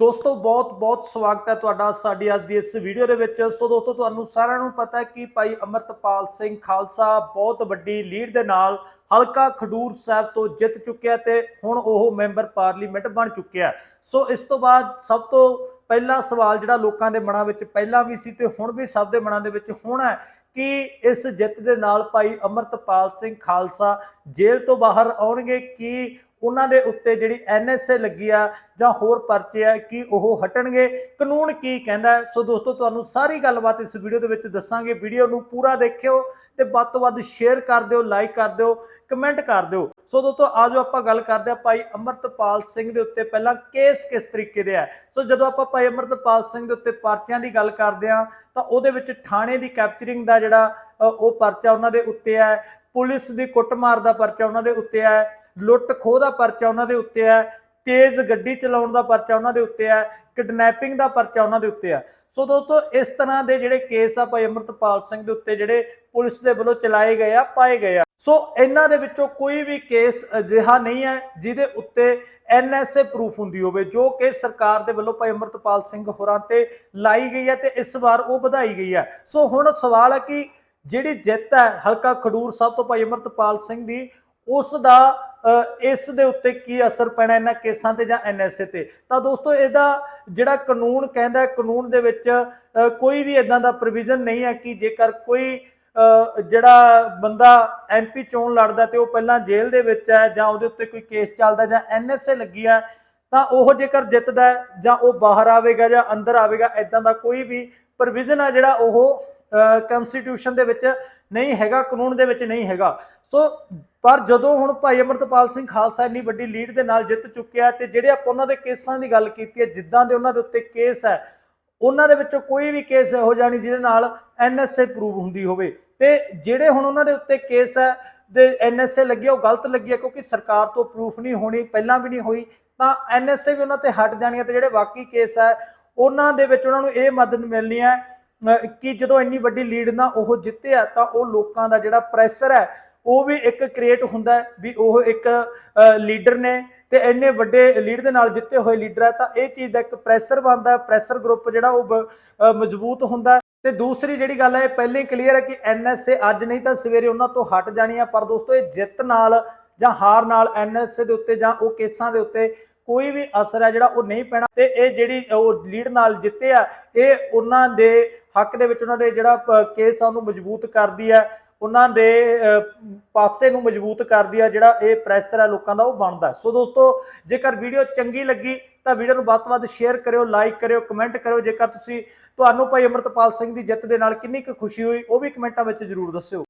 ਦੋਸਤੋ, ਬਹੁਤ ਬਹੁਤ ਸਵਾਗਤ ਹੈ ਤੁਹਾਡਾ ਸਾਡੀ ਅੱਜ ਦੀ ਇਸ ਵੀਡੀਓ ਦੇ ਵਿੱਚ। ਸੋ ਦੋਸਤੋ, ਤੁਹਾਨੂੰ ਸਾਰਿਆਂ ਨੂੰ ਪਤਾ ਹੈ ਕਿ ਭਾਈ ਅਮਰਤਪਾਲ ਸਿੰਘ ਖਾਲਸਾ ਬਹੁਤ ਵੱਡੀ ਲੀਡ ਦੇ ਨਾਲ ਹਲਕਾ ਖਡੂਰ ਸਾਹਿਬ ਤੋਂ ਜਿੱਤ ਚੁੱਕਿਆ ਤੇ ਹੁਣ ਉਹ ਮੈਂਬਰ ਪਾਰਲੀਮੈਂਟ ਬਣ ਚੁੱਕਿਆ ਸੋ ਇਸ ਤੋਂ ਬਾਅਦ ਸਭ ਤੋਂ ਪਹਿਲਾ ਸਵਾਲ ਜਿਹੜਾ ਲੋਕਾਂ ਦੇ ਮਨਾਂ ਵਿੱਚ ਪਹਿਲਾਂ ਵੀ ਸੀ ਤੇ ਹੁਣ ਵੀ ਸਭ ਦੇ ਮਨਾਂ ਦੇ ਵਿੱਚ ਹੋਣਾ ਕਿ ਇਸ ਜਿੱਤ ਦੇ ਨਾਲ ਭਾਈ ਅਮਰਤਪਾਲ ਸਿੰਘ ਖਾਲਸਾ ਜੇਲ੍ਹ ਤੋਂ ਬਾਹਰ ਆਉਣਗੇ ਕਿ ਉਹਨਾਂ ਦੇ ਉੱਤੇ ਜਿਹੜੀ ਐਨਐਸਏ ਲੱਗੀ ਆ ਜਾਂ ਹੋਰ ਪਰਚੇ ਆ ਕਿ ਉਹ ਹਟਣਗੇ? ਕਾਨੂੰਨ ਕੀ ਕਹਿੰਦਾ ਸੋ ਦੋਸਤੋ, ਤੁਹਾਨੂੰ ਸਾਰੀ ਗੱਲਬਾਤ ਇਸ ਵੀਡੀਓ ਦੇ ਵਿੱਚ ਦੱਸਾਂਗੇ। ਵੀਡੀਓ ਨੂੰ ਪੂਰਾ ਦੇਖਿਓ ਤੇ ਵੱਧ ਤੋਂ ਵੱਧ ਸ਼ੇਅਰ ਕਰ ਦਿਓ ਲਾਈਕ ਕਰ ਦਿਓ ਕਮੈਂਟ ਕਰ ਦਿਓ। ਸੋ ਦੋਸਤੋ, ਆਜੋ ਆਪਾਂ ਗੱਲ ਕਰਦੇ ਆ ਭਾਈ ਅਮਰਤਪਾਲ ਸਿੰਘ ਦੇ ਉੱਤੇ। ਪਹਿਲਾਂ ਕੇਸ ਕਿਸ ਤਰੀਕੇ ਦੇ ਆ? ਸੋ ਜਦੋਂ ਆਪਾਂ ਭਾਈ ਅਮਰਤਪਾਲ ਸਿੰਘ ਦੇ ਉੱਤੇ ਪਰਚਿਆਂ ਦੀ ਗੱਲ ਕਰਦੇ ਆ ਤਾਂ ਉਹਦੇ ਵਿੱਚ ਥਾਣੇ ਦੀ ਕੈਪਚਰਿੰਗ ਦਾ ਜਿਹੜਾ ਉਹ ਪਰਚਾ ਉਹਨਾਂ ਦੇ ਉੱਤੇ ਹੈ, ਪੁਲਿਸ ਦੀ ਕੁੱਟਮਾਰ ਦਾ ਪਰਚਾ ਉਹਨਾਂ ਦੇ ਉੱਤੇ ਹੈ, ਲੁੱਟ ਖੋਹ ਦਾ ਪਰਚਾ ਉਹਨਾਂ ਦੇ ਉੱਤੇ ਹੈ, ਤੇਜ਼ ਗੱਡੀ ਚਲਾਉਣ ਦਾ ਪਰਚਾ ਉਹਨਾਂ ਦੇ ਉੱਤੇ ਹੈ, ਕਿਡਨੈਪਿੰਗ ਦਾ ਪਰਚਾ ਉਹਨਾਂ ਦੇ ਉੱਤੇ ਹੈ। ਸੋ ਦੋਸਤੋ, ਇਸ ਤਰ੍ਹਾਂ ਦੇ ਜਿਹੜੇ ਕੇਸ ਆ ਭਾਈ ਅਮਰਤਪਾਲ ਸਿੰਘ ਦੇ ਉੱਤੇ ਜਿਹੜੇ ਪੁਲਿਸ ਦੇ ਵੱਲੋਂ ਚਲਾਏ ਗਏ ਆ, ਪਾਏ ਗਏ ਆ। ਸੋ ਇਹਨਾਂ ਦੇ ਵਿੱਚੋਂ ਕੋਈ ਵੀ ਕੇਸ ਅਜਿਹਾ ਨਹੀਂ ਹੈ ਜਿਹਦੇ ਉੱਤੇ ਐਨਐਸਏ ਪ੍ਰੂਫ ਹੁੰਦੀ ਹੋਵੇ, ਜੋ ਕਿ ਸਰਕਾਰ ਦੇ ਵੱਲੋਂ ਭਾਈ ਅਮਰਤਪਾਲ ਸਿੰਘ ਹੋਰਾਂ ਤੇ ਲਾਈ ਗਈ ਹੈ ਤੇ ਇਸ ਵਾਰ ਉਹ ਵਧਾਈ ਗਈ ਹੈ। ਸੋ ਹੁਣ ਸਵਾਲ ਹੈ ਕਿ ਜਿਹੜੀ ਜਿੱਤ ਹੈ ਹਲਕਾ ਖਡੂਰ ਸਾਹਿਬ ਤੋਂ ਭਾਈ ਅਮਰਤਪਾਲ ਸਿੰਘ ਦੀ, ਉਸ ਦਾ ਇਸ ਦੇ ਉੱਤੇ ਕੀ ਅਸਰ ਪੈਣਾ ਇਹਨਾਂ ਕੇਸਾਂ ਤੇ ਜਾਂ ਐਨਐਸਏ ਤੇ? ਤਾਂ ਦੋਸਤੋ, ਇਹਦਾ ਜਿਹੜਾ ਕਾਨੂੰਨ ਕਹਿੰਦਾ ਹੈ, ਕਾਨੂੰਨ ਦੇ ਵਿੱਚ ਕੋਈ ਵੀ ਇਦਾਂ ਦਾ ਪ੍ਰੋਵੀਜ਼ਨ ਨਹੀਂ ਹੈ ਕਿ ਜੇਕਰ ਕੋਈ ਜਿਹੜਾ ਬੰਦਾ ਐਮਪੀ ਚੋਣ ਲੜਦਾ ਤੇ ਉਹ ਪਹਿਲਾਂ ਜੇਲ੍ਹ ਦੇ ਵਿੱਚ ਹੈ ਜਾਂ ਉਹਦੇ ਉੱਤੇ ਕੋਈ ਕੇਸ ਚੱਲਦਾ ਜਾਂ ਐਨਐਸਏ ਲੱਗੀ ਹੈ, ਤਾਂ ਉਹ ਜੇਕਰ ਜਿੱਤਦਾ ਜਾਂ ਉਹ ਬਾਹਰ ਆਵੇਗਾ ਜਾਂ ਅੰਦਰ ਆਵੇਗਾ ਇਦਾਂ ਦਾ ਕੋਈ ਵੀ ਪ੍ਰੋਵੀਜ਼ਨ ਆ ਜਿਹੜਾ ਉਹ ਕਨਸਟੀਟਿਊਸ਼ਨ ਦੇ ਵਿੱਚ ਨਹੀਂ ਹੈਗਾ ਕਾਨੂੰਨ ਦੇ ਵਿੱਚ ਨਹੀਂ ਹੈਗਾ। ਸੋ ਪਰ ਜਦੋਂ ਹੁਣ ਭਾਈ ਅਮਰਤਪਾਲ ਸਿੰਘ ਖਾਲਸਾ ਇੰਨੀ ਵੱਡੀ ਲੀਡ ਦੇ ਨਾਲ ਜਿੱਤ ਚੁੱਕਿਆ ਤੇ ਜਿਹੜੇ ਆਪਾਂ ਉਹਨਾਂ ਦੇ ਕੇਸਾਂ ਦੀ ਗੱਲ ਕੀਤੀ ਹੈ ਜਿੱਦਾਂ ਦੇ ਉਹਨਾਂ ਦੇ ਉੱਤੇ ਕੇਸ ਹੈ ਉਹਨਾਂ ਦੇ ਵਿੱਚੋਂ ਕੋਈ ਵੀ ਕੇਸ ਇਹੋ ਜਿਹਾ ਨਹੀਂ ਜਿਹਦੇ ਨਾਲ ਐਨਐਸਏ ਪ੍ਰੂਵ ਹੁੰਦੀ ਹੋਵੇ। ਤੇ ਜਿਹੜੇ ਹੁਣ ਉਹਨਾਂ ਦੇ ਉੱਤੇ ਕੇਸ ਹੈ ਦੇ ਐਨਐਸਏ ਲੱਗੀ ਆ, ਉਹ ਗਲਤ ਲੱਗੀ ਹੈ ਕਿਉਂਕਿ ਸਰਕਾਰ ਤੋਂ ਪ੍ਰੂਫ ਨਹੀਂ ਹੋਣੀ ਪਹਿਲਾਂ ਵੀ ਨਹੀਂ ਹੋਈ ਤਾਂ ਐਨਐਸਏ ਵੀ ਉਹਨਾਂ ਤੇ ਹਟ ਜਾਣੀ ਹੈ ਤੇ ਜਿਹੜੇ ਬਾਕੀ ਕੇਸ ਹੈ ਉਹਨਾਂ ਦੇ ਵਿੱਚ ਉਹਨਾਂ ਨੂੰ ਇਹ ਮਦਦ ਮਿਲਣੀ ਹੈ ਕਿ ਜਦੋਂ ਇੰਨੀ ਵੱਡੀ ਲੀਡ ਨਾਲ ਉਹ ਜਿੱਤਿਆ ਤਾਂ ਉਹ ਲੋਕਾਂ ਦਾ ਜਿਹੜਾ ਪ੍ਰੈਸ਼ਰ ਹੈ, ਉਹ ਵੀ ਇੱਕ ਕ੍ਰੀਏਟ ਹੁੰਦਾ ਵੀ ਉਹ ਇੱਕ ਲੀਡਰ ਨੇ ਤੇ ਇੰਨੇ ਵੱਡੇ ਲੀਡ ਦੇ ਨਾਲ ਜਿੱਤੇ ਹੋਏ ਲੀਡਰ ਹੈ ਤਾਂ ਇਹ ਚੀਜ਼ ਦਾ ਇੱਕ ਪ੍ਰੈਸ਼ਰ ਬਣਦਾ ਪ੍ਰੈਸ਼ਰ ਗਰੁੱਪ ਜਿਹੜਾ ਉਹ ਬ- ਮਜ਼ਬੂਤ ਹੁੰਦਾ ਹੈ। ਤੇ ਦੂਸਰੀ ਜਿਹੜੀ ਗੱਲ ਹੈ, ਇਹ ਪਹਿਲੇ ਕਲੀਅਰ ਹੈ ਕਿ ਐਨਐਸਏ ਅੱਜ ਨਹੀਂ ਤਾਂ ਸਵੇਰੇ ਉਹਨਾਂ ਤੋਂ ਹਟ ਜਾਣੀ ਹੈ ਪਰ ਦੋਸਤੋ ਇਹ ਜਿੱਤ ਨਾਲ ਜਾਂ ਹਾਰ ਨਾਲ ਐਨਐਸਏ ਦੇ ਉੱਤੇ ਜਾਂ ਉਹ ਕੇਸਾਂ ਦੇ ਉੱਤੇ ਕੋਈ ਵੀ ਅਸਰ ਹੈ ਜਿਹੜਾ ਉਹ ਨਹੀਂ ਪੈਣਾ ਤੇ ਇਹ ਜਿਹੜੀ ਉਹ ਲੀਡ ਨਾਲ ਜਿੱਤੇ ਆ, ਇਹ ਉਹਨਾਂ ਦੇ ਹੱਕ ਦੇ ਵਿੱਚ ਉਹਨਾਂ ਦੇ ਜਿਹੜਾ ਕੇਸ ਆ ਉਹਨੂੰ ਮਜ਼ਬੂਤ ਕਰਦੀ ਹੈ ਉਹਨਾਂ ਦੇ ਪਾਸੇ ਨੂੰ ਮਜ਼ਬੂਤ ਕਰਦੀ ਆ ਜਿਹੜਾ ਇਹ ਪ੍ਰੈਸ਼ਰ ਹੈ ਲੋਕਾਂ ਦਾ ਉਹ ਬਣਦਾ। ਸੋ ਦੋਸਤੋ, ਜੇਕਰ ਵੀਡੀਓ ਚੰਗੀ ਲੱਗੀ ਤਾਂ ਵੀਡੀਓ ਨੂੰ ਵੱਧ ਤੋਂ ਵੱਧ ਸ਼ੇਅਰ ਕਰਿਓ, ਲਾਈਕ ਕਰਿਓ, ਕਮੈਂਟ ਕਰਿਓ। ਜੇਕਰ ਤੁਸੀਂ ਤੁਹਾਨੂੰ ਭਾਈ ਅਮਰਤਪਾਲ ਸਿੰਘ ਦੀ ਜਿੱਤ ਦੇ ਨਾਲ ਕਿੰਨੀ ਕੁ ਖੁਸ਼ੀ ਹੋਈ, ਉਹ ਵੀ ਕਮੈਂਟਾਂ ਵਿੱਚ ਜ਼ਰੂਰ ਦੱਸਿਓ।